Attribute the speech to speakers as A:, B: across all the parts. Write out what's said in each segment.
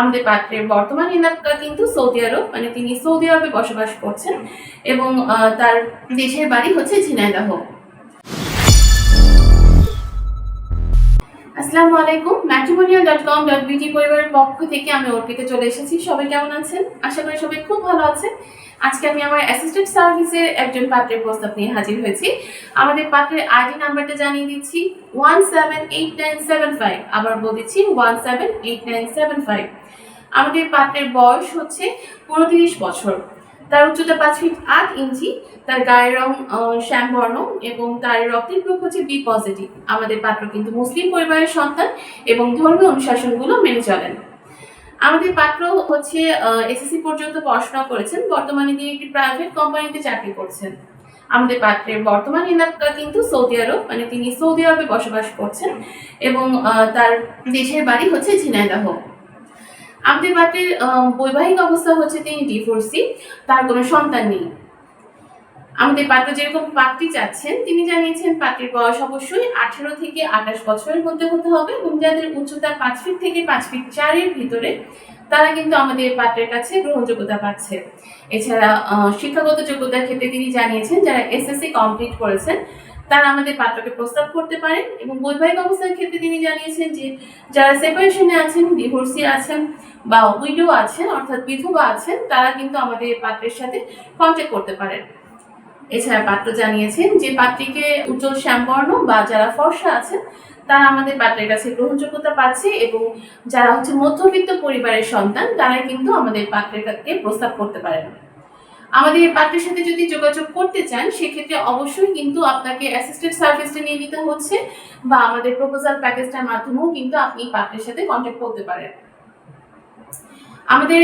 A: আমাদের পাত্রের বর্তমান এলাকা কিন্তু সৌদি আরব মানে তিনি সৌদি আরবে বসবাস করছেন এবং তার দেশের বাড়ি হচ্ছে ঝিনাইদহ। আসসালামু আলাইকুম ম্যাট্রিমোনিয়াল ডট কম ডট বিটি পরিবারের পক্ষ থেকে আমি অর্পিতে চলে এসেছি। সবাই কেমন আছেন? আশা করি সবাই খুব ভালো আছেন। আজকে আমি আমার অ্যাসিস্ট্যান্ট সার্ভিসের একজন পাত্রের প্রস্তাব নিয়ে হাজির হয়েছি। আমাদের পাত্রের আইডি নাম্বারটা জানিয়ে দিচ্ছি one seven eight nine seven five আবার বলছি one seven eight nine seven five আমাদের পাত্রের বয়স হচ্ছে উনত্রিশ বছর। তার উচ্চতা পাঁচ ফিট আট ইঞ্চি তার গায়ের রং আহ, শ্যামবর্ণ এবং তার রক্তের গ্রুপ হচ্ছে বি পজিটিভ আমাদের পাত্র কিন্তু মুসলিম পরিবারের সন্তান এবং ধর্মীয় অনুশাসনগুলো মেনে চলেন। আমাদের পাত্র হচ্ছে এসএসসি পর্যন্ত পড়াশোনা করেছেন। বর্তমানে তিনি একটি প্রাইভেট কোম্পানিতে চাকরি করছেন। আমাদের পাত্রের বর্তমান এলাকা কিন্তু সৌদি আরব মানে তিনি সৌদি আরবে বসবাস করছেন এবং তার দেশের বাড়ি হচ্ছে ঝিনাইদহ। আমাদের আহ, বৈবাহিক অবস্থা হচ্ছে তিনি ডিভোর্সি তার কোনো সন্তান নেই। আমাদের পাত্র যেরকম পাত্রী চাচ্ছেন তিনি জানিয়েছেন পাত্রীর বয়স অবশ্যই আঠেরো থেকে আঠাশ বছরের মধ্যে হতে হবে এবং যাদের উচ্চতা পাঁচ ফিট থেকে পাঁচ ফিট চারের ভিতরে তারা কিন্তু আমাদের পাত্রের কাছে গ্রহণযোগ্যতা পাচ্ছে। এছাড়া শিক্ষাগত যোগ্যতার ক্ষেত্রে তিনি জানিয়েছেন যারা এসএসসি কমপ্লিট করেছেন তারা আমাদের পাত্রকে প্রস্তাব করতে পারেন এবং বৈবাহিক অবস্থার ক্ষেত্রে তিনি জানিয়েছেন যে যারা সেপারেশনে আছেন ডিভোর্সি আছেন বা উইডো আছেন, অর্থাৎ বিধবা আছেন, তারা কিন্তু আমাদের পাত্রের সাথে কন্ট্যাক্ট করতে পারেন। এছাড়া পাত্র জানিয়েছেন যে পাত্রীকে উজ্জ্বল শ্যামবর্ণ বা যারা ফর্সা আছেন, তারা আমাদের পাত্রের কাছে গ্রহণযোগ্যতা পাচ্ছে এবং যারা হচ্ছে মধ্যবিত্ত পরিবারের সন্তান তারা কিন্তু আমাদের পাত্রের কাছে প্রস্তাব করতে পারেন। আমাদের এই পার্টির সাথে যদি যোগাযোগ করতে চান, সেক্ষেত্রে অবশ্যই কিন্তু আপনাকে অ্যাসিস্ট্যান্ট সার্ভিসটা নিয়ে নিতে হচ্ছে বা আমাদের প্রপোজাল প্যাকেজটার মাধ্যমেও কিন্তু আপনি এই পার্টির সাথে কন্ট্যাক্ট করতে পারেন। আমাদের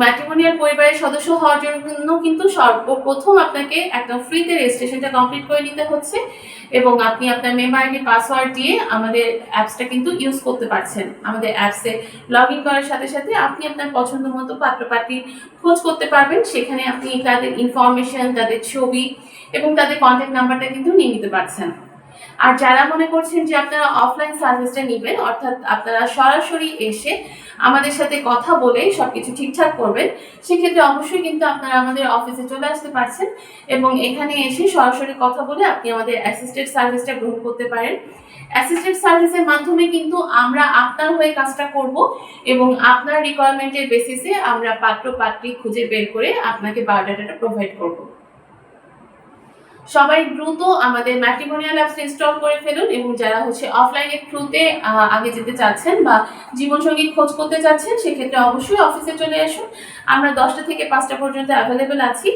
A: ম্যাট্রিমোনিয়াল পরিবারের সদস্য হওয়ার জন্য কিন্তু সর্বপ্রথম আপনাকে একদম ফ্রিতে রেজিস্ট্রেশনটা কমপ্লিট করে নিতে হচ্ছে এবং আপনি আপনার মেম্বার আইডি পাসওয়ার্ড দিয়ে আমাদের অ্যাপসটা কিন্তু ইউজ করতে পারছেন। আমাদের অ্যাপসে লগ ইন করার সাথে সাথে আপনি আপনার পছন্দ মতো পাত্রপাত্রী খোঁজ করতে পারবেন। সেখানে আপনি তাদের ইনফরমেশন তাদের ছবি এবং তাদের কন্ট্যাক্ট নাম্বারটা কিন্তু নিয়ে নিতে পারছেন। আর যারা মনে করছেন যে আপনারা অফলাইন সার্ভিসটা নেবেন, অর্থাৎ আপনারা সরাসরি এসে আমাদের সাথে কথা বলে সবকিছু ঠিকঠাক করবেন, সেক্ষেত্রে অবশ্যই কিন্তু আপনারা আমাদের অফিসে চলে আসতে পারছেন এবং এখানে এসে সরাসরি কথা বলে আপনি আমাদের অ্যাসিস্ট্যান্ট সার্ভিসটা গ্রহণ করতে পারেন। অ্যাসিস্ট্যান্ট সার্ভিসের মাধ্যমে কিন্তু আমরা আপনার হয়ে কাজটা করব এবং আপনার রিকোয়ারমেন্টের বেসিসে আমরা পাত্র পাত্রী খুঁজে বের করে আপনাকে বায়োডাটাটা প্রোভাইড করব। সবাই দ্রুত আমাদের ম্যাট্রিমোনিয়াল অ্যাপস ইনস্টল করে ফেলুন এবং যারা হচ্ছে অফলাইনের থ্রুতে আগে যেতে চাচ্ছেন বা জীবনসঙ্গী খোঁজ করতে চাচ্ছেন, সেক্ষেত্রে অবশ্যই অফিসে চলে আসুন। আমরা দশটা থেকে পাঁচটা পর্যন্ত অ্যাভেলেবেল আছি।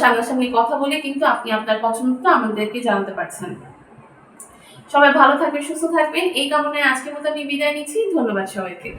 A: সামনাসামনি কথা বলে কিন্তু আপনি আপনার পছন্দটা আমাদেরকে জানাতে পারছেন। সবাই ভালো থাকবেন, সুস্থ থাকবেন। এই কামনায় আজকের মতো আমি বিদায় নিচ্ছি। ধন্যবাদ সবাইকে।